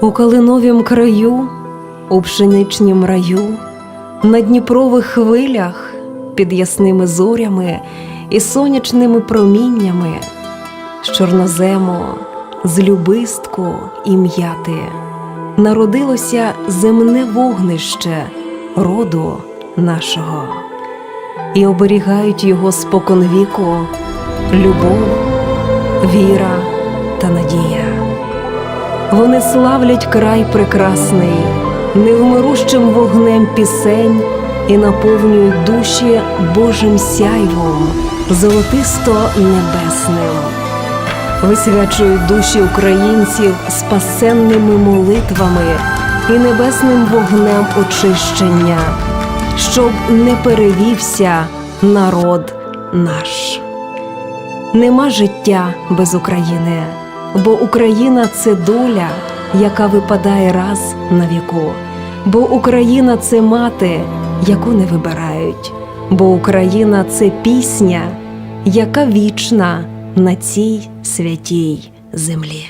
У калиновім краю, у пшеничнім раю, на Дніпрових хвилях, під ясними зорями і сонячними проміннями, з чорнозему, з любистку і м'яти, народилося земне вогнище роду нашого, і оберігають його споконвіку любов, віра та надія. Вони славлять край прекрасний, невмирущим вогнем пісень і наповнюють душі Божим сяйвом, золотисто небесним. Висвячують душі українців спасенними молитвами і небесним вогнем очищення, щоб не перевівся народ наш. Нема життя без України, бо Україна це доля, яка випадає раз на віку, бо Україна це мати, яку не вибирають, бо Україна це пісня, яка вічна на цій святій землі.